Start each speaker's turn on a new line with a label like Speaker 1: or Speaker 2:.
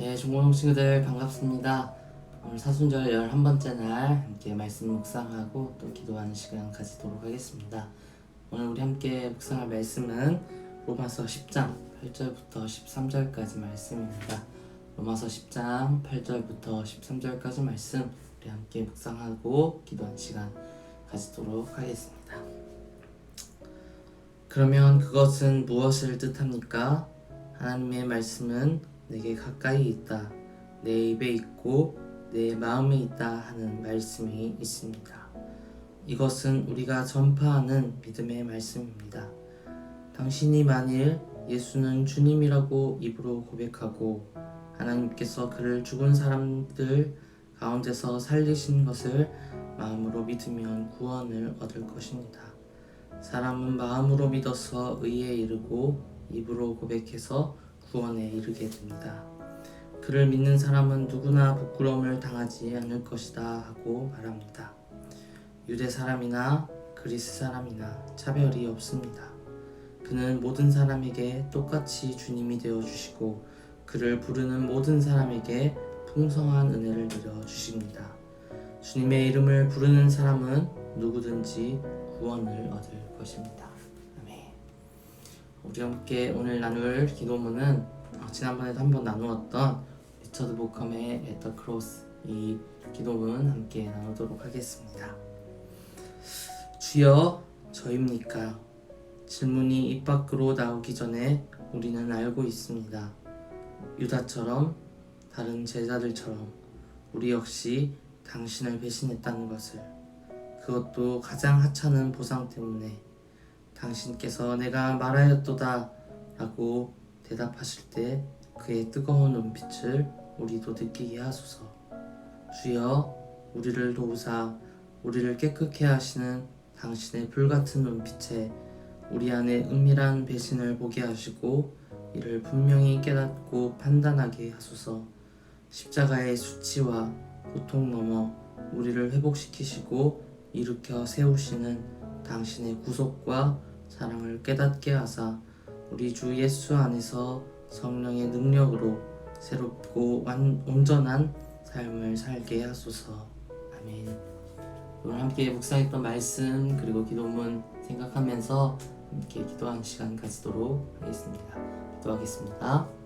Speaker 1: 네, 중고등 친구들 반갑습니다. 오늘 사순절 11번째 날 함께 말씀 묵상하고 또 기도하는 시간 가지도록 하겠습니다. 오늘 우리 함께 묵상할 말씀은 로마서 10장 8절부터 13절까지 말씀입니다. 로마서 10장 8절부터 13절까지 말씀 우리 함께 묵상하고 기도하는 시간 가지도록 하겠습니다. 그러면 그것은 무엇을 뜻합니까? 하나님의 말씀은 내게 가까이 있다. 내 입에 있고 내 마음에 있다 하는 말씀이 있습니다. 이것은 우리가 전파하는 믿음의 말씀입니다. 당신이 만일 예수는 주님이라고 입으로 고백하고 하나님께서 그를 죽은 사람들 가운데서 살리신 것을 마음으로 믿으면 구원을 얻을 것입니다. 사람은 마음으로 믿어서 의에 이르고 입으로 고백해서 구원에 이르게 됩니다. 그를 믿는 사람은 누구나 부끄러움을 당하지 않을 것이다 하고 말합니다. 유대 사람이나 그리스 사람이나 차별이 없습니다. 그는 모든 사람에게 똑같이 주님이 되어 주시고 그를 부르는 모든 사람에게 풍성한 은혜를 내려 주십니다. 주님의 이름을 부르는 사람은 누구든지 구원을 얻을 것입니다. 우리 함께 오늘 나눌 기도문은 어, 지난번에도 한번 나누었던 리처드 보컴의 At Cross 이 기도문 함께 나누도록 하겠습니다. 주여 저입니까? 질문이 입 밖으로 나오기 전에 우리는 알고 있습니다. 유다처럼 다른 제자들처럼 우리 역시 당신을 배신했다는 것을 그것도 가장 하찮은 보상 때문에 당신께서 내가 말하였도다 라고 대답하실 때 그의 뜨거운 눈빛을 우리도 느끼게 하소서. 주여 우리를 도우사 우리를 깨끗게 하시는 당신의 불같은 눈빛에 우리 안에 은밀한 배신을 보게 하시고 이를 분명히 깨닫고 판단하게 하소서. 십자가의 수치와 고통 넘어 우리를 회복시키시고 일으켜 세우시는 당신의 구속과 사랑을 깨닫게 하사 우리 주 예수 안에서 성령의 능력으로 새롭고 완, 온전한 삶을 살게 하소서. 아멘. 오늘 함께 묵상했던 말씀 그리고 기도문 생각하면서 함께 기도하는 시간 가지도록 하겠습니다. 기도하겠습니다